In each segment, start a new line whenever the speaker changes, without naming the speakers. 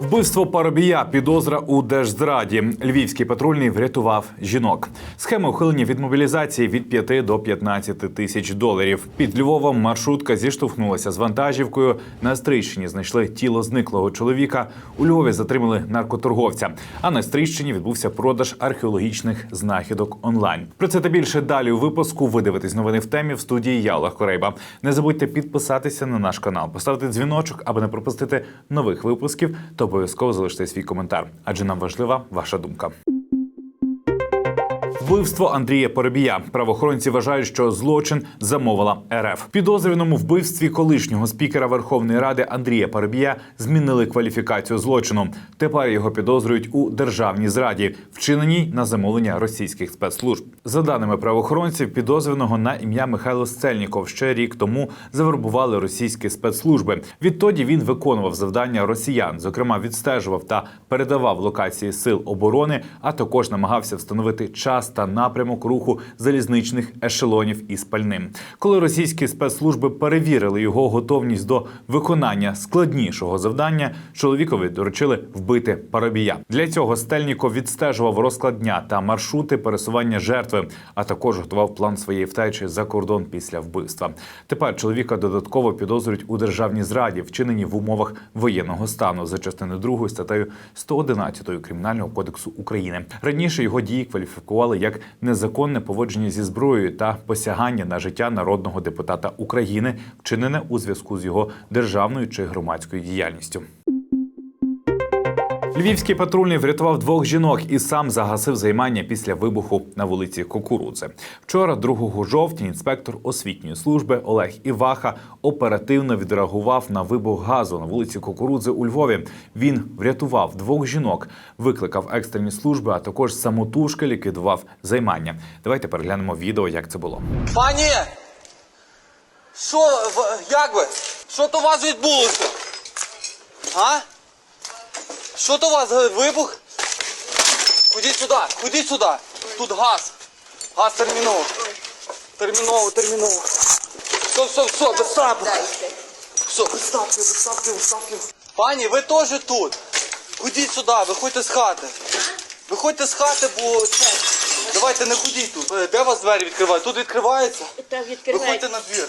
Вбивство Парубія, підозра у держзраді. Львівський патрульний врятував жінок. Схема ухилення від мобілізації від 5 до 15 тисяч доларів. Під Львовом маршрутка зіштовхнулася з вантажівкою. На Стрийщині знайшли тіло зниклого чоловіка. У Львові затримали наркоторговця. А на Стрийщині відбувся продаж археологічних знахідок онлайн. Про це та більше далі у випуску. Ви дивитесь новини в темі в студії я Корейба. Не забудьте підписатися на наш канал, поставити дзвіночок, аби не пропустити нових випусків. Та обов'язково залиште свій коментар, адже нам важлива ваша думка. Вбивство Андрія Поробія. Правоохоронці вважають, що злочин замовила РФ. Підозрюваному вбивстві колишнього спікера Верховної Ради Андрія Поробія змінили кваліфікацію злочину. Тепер його підозрюють у державній зраді, вчиненій на замовлення російських спецслужб. За даними правоохоронців, підозрюваного на ім'я Михайло Сцельніков ще рік тому завербували російські спецслужби. Відтоді він виконував завдання росіян, зокрема відстежував та передавав локації сил оборони, а також намагався встановити час та напрямок руху залізничних ешелонів із пальним. Коли російські спецслужби перевірили його готовність до виконання складнішого завдання, чоловікові доручили вбити парубія. Для цього Стельніков відстежував розклад дня та маршрути пересування жертви, а також готував план своєї втечі за кордон після вбивства. Тепер чоловіка додатково підозрюють у державній зраді, вчиненій в умовах воєнного стану за частиною 2 статтею 111 кримінального кодексу України. Раніше його дії кваліфікували як незаконне поводження зі зброєю та посягання на життя народного депутата України, вчинене у зв'язку з його державною чи громадською діяльністю. Львівський патрульний врятував двох жінок і сам загасив займання після вибуху на вулиці Кукурудзи. Вчора, 2 жовтня, інспектор освітньої служби Олег Іваха оперативно відреагував на вибух газу на вулиці Кукурудзи у Львові. Він врятував двох жінок, викликав екстрені служби, а також самотужки ліквідував займання. Давайте переглянемо відео, як це було.
Пані! Що, як ви? Що то у вас відбулося? А? Що то у вас вибух? Ходіть сюди, ходіть сюди. Тут газ. Газ терміново. Терміново, терміново. Все, все, все, без трапу. Все, без трапу, без трапу, без трапу. Пані, ви теж тут. Ходіть сюди, виходьте з хати. Виходьте з хати, бо це. Давайте не ходіть тут. Е, Де у вас двері відкривають? Тут відкривається? Виходьте на двір.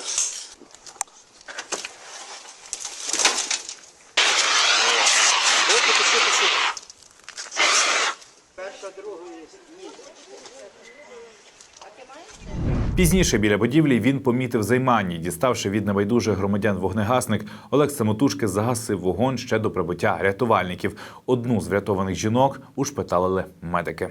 Пізніше біля будівлі він помітив займання. Діставши від небайдужих громадян вогнегасник, Олег самотужки загасив вогонь ще до прибуття рятувальників. Одну з врятованих жінок ушпиталили медики.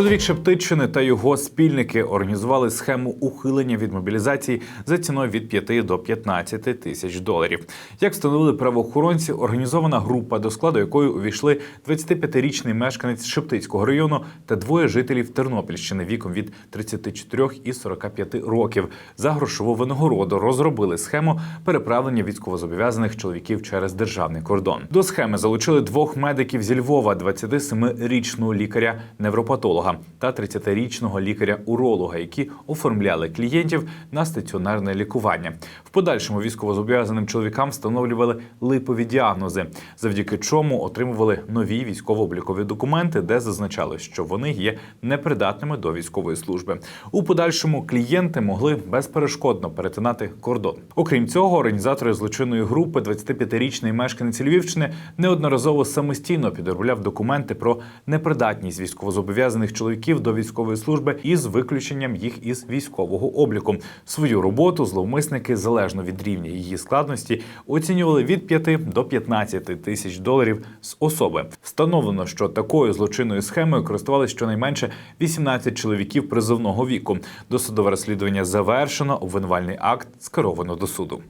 Чоловік Шептиччини та його спільники організували схему ухилення від мобілізації за ціною від 5 до 15 тисяч доларів. Як встановили правоохоронці, організована група, до складу якої увійшли 25-річний мешканець Шептицького району та двоє жителів Тернопільщини віком від 34 і 45 років. За грошову винагороду розробили схему переправлення військовозобов'язаних чоловіків через державний кордон. До схеми залучили двох медиків зі Львова, 27-річного лікаря-невропатолога та 30-річного лікаря-уролога, які оформляли клієнтів на стаціонарне лікування. В подальшому військовозобов'язаним чоловікам встановлювали липові діагнози, завдяки чому отримували нові військово-облікові документи, де зазначалось, що вони є непридатними до військової служби. У подальшому клієнти могли безперешкодно перетинати кордон. Окрім цього, організатори злочинної групи, 25-річний мешканець Львівщини, неодноразово самостійно підробляв документи про непридатність військовозобов'язаних чоловіків до військової служби із виключенням їх із військового обліку. Свою роботу зловмисники залежно від рівня її складності оцінювали від 5 до 15 тисяч доларів з особи. Встановлено, що такою злочинною схемою користувалися щонайменше 18 чоловіків призовного віку. Досудове розслідування завершено, обвинувальний акт скеровано до суду.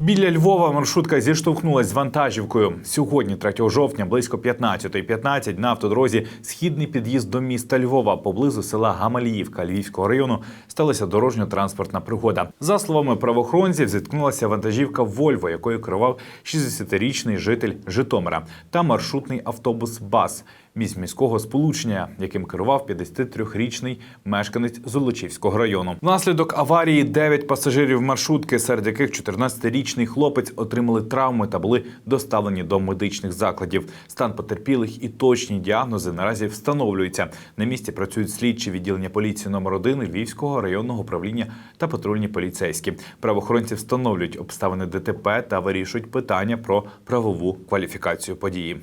Біля Львова маршрутка зіштовхнулась з вантажівкою. Сьогодні, 3 жовтня, близько 15.15 на автодорозі східний під'їзд до міста Львова поблизу села Гамаліївка Львівського району сталася дорожньо-транспортна пригода. За словами правоохоронців, зіткнулася вантажівка Вольво, якою керував 60-річний житель Житомира, та маршрутний автобус БАС. Місць міського сполучення, яким керував 53-річний мешканець Золочівського району. Внаслідок аварії 9 пасажирів маршрутки, серед яких 14-річний хлопець отримали травми та були доставлені до медичних закладів. Стан потерпілих і точні діагнози наразі встановлюються. На місці працюють слідчі відділення поліції номер 1 Львівського районного управління та патрульні поліцейські. Правоохоронці встановлюють обставини ДТП та вирішують питання про правову кваліфікацію події.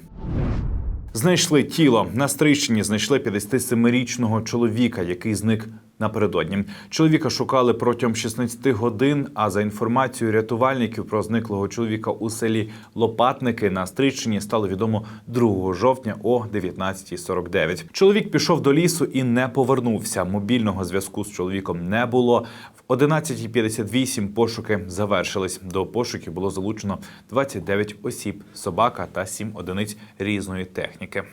Знайшли тіло на Стрийщині. Знайшли 57-річного чоловіка, який зник напередодні. Чоловіка шукали протягом 16 годин. А за інформацією рятувальників про зниклого чоловіка у селі Лопатники на Стрийщині стало відомо 2 жовтня о 19.49. Чоловік пішов до лісу і не повернувся. Мобільного зв'язку з чоловіком не було. В 11.58 пошуки завершились. До пошуків було залучено 29 осіб, собака та 7 одиниць різної техніки.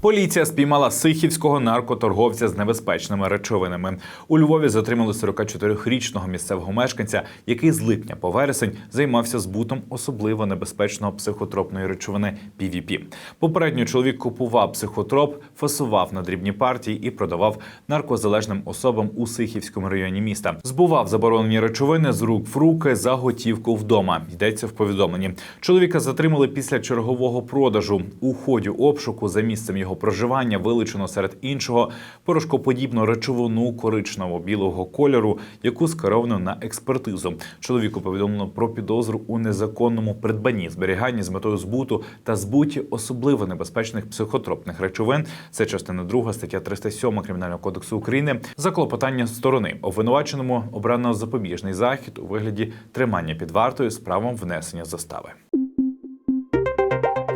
Поліція спіймала сихівського наркоторговця з небезпечними речовинами. У Львові затримали 44-річного місцевого мешканця, який з липня по вересень займався збутом особливо небезпечного психотропної речовини PVP. Попередньо чоловік купував психотроп, фасував на дрібні партії і продавав наркозалежним особам у Сихівському районі міста. Збував заборонені речовини з рук в руки за готівку вдома. Йдеться в повідомленні. Чоловіка затримали після чергового продажу. У ході обшуку за місцем його проживання вилучено серед іншого порошкоподібну речовину коричнево-білого кольору, яку скеровано на експертизу. Чоловіку повідомлено про підозру у незаконному придбанні, зберіганні з метою збуту та збуті особливо небезпечних психотропних речовин. Це частина 2 стаття 307 кримінального кодексу України. За клопотання сторони обвинуваченому обрано запобіжний захід у вигляді тримання під вартою з правом внесення застави.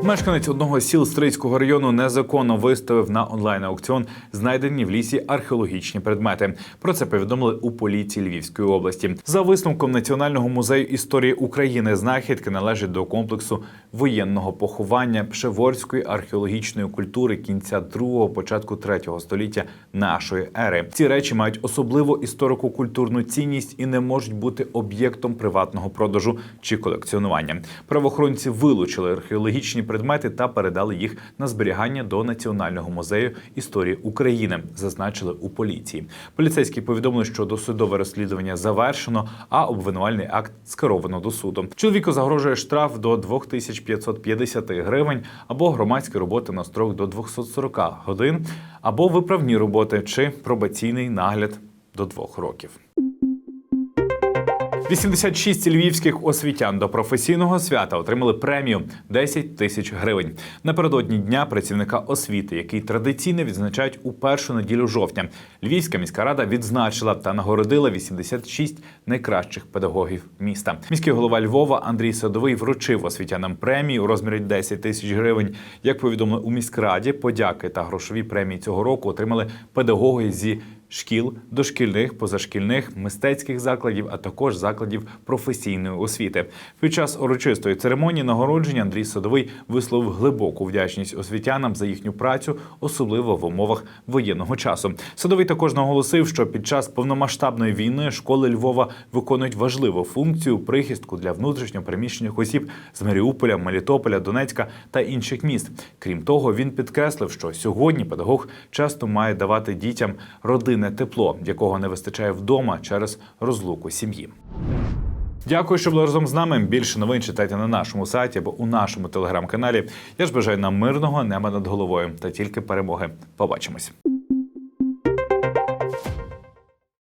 Мешканець одного з сіл Стрийського району незаконно виставив на онлайн аукціон знайдені в лісі археологічні предмети. Про це повідомили у поліції Львівської області. За висновком Національного музею історії України, знахідки належать до комплексу воєнного поховання Пшеворської археологічної культури кінця другого початку третього століття нашої ери. Ці речі мають особливу історико-культурну цінність і не можуть бути об'єктом приватного продажу чи колекціонування. Правоохоронці вилучили археологічні предмети та передали їх на зберігання до Національного музею історії України, зазначили у поліції. Поліцейські повідомили, що досудове розслідування завершено, а обвинувальний акт скеровано до суду. Чоловіку загрожує штраф до 2550 гривень або громадські роботи на строк до 240 годин, або виправні роботи чи пробаційний нагляд до двох років. 86 львівських освітян до професійного свята отримали премію 10 тисяч гривень. Напередодні дня працівника освіти, який традиційно відзначають у першу неділю жовтня. Львівська міська рада відзначила та нагородила 86 найкращих педагогів міста. Міський голова Львова Андрій Садовий вручив освітянам премії у розмірі 10 тисяч гривень. Як повідомили у міськраді, подяки та грошові премії цього року отримали педагоги зі шкіл, дошкільних, позашкільних, мистецьких закладів, а також закладів професійної освіти. Під час урочистої церемонії нагородження Андрій Садовий висловив глибоку вдячність освітянам за їхню працю, особливо в умовах воєнного часу. Садовий також наголосив, що під час повномасштабної війни школи Львова виконують важливу функцію прихистку для внутрішньо переміщених осіб з Маріуполя, Мелітополя, Донецька та інших міст. Крім того, він підкреслив, що сьогодні педагог часто має давати дітям родинне тепло, якого не вистачає вдома через розлуку сім'ї. Дякую, що були разом з нами. Більше новин читайте на нашому сайті або у нашому телеграм-каналі. Я ж бажаю нам мирного неба над головою та тільки перемоги. Побачимось.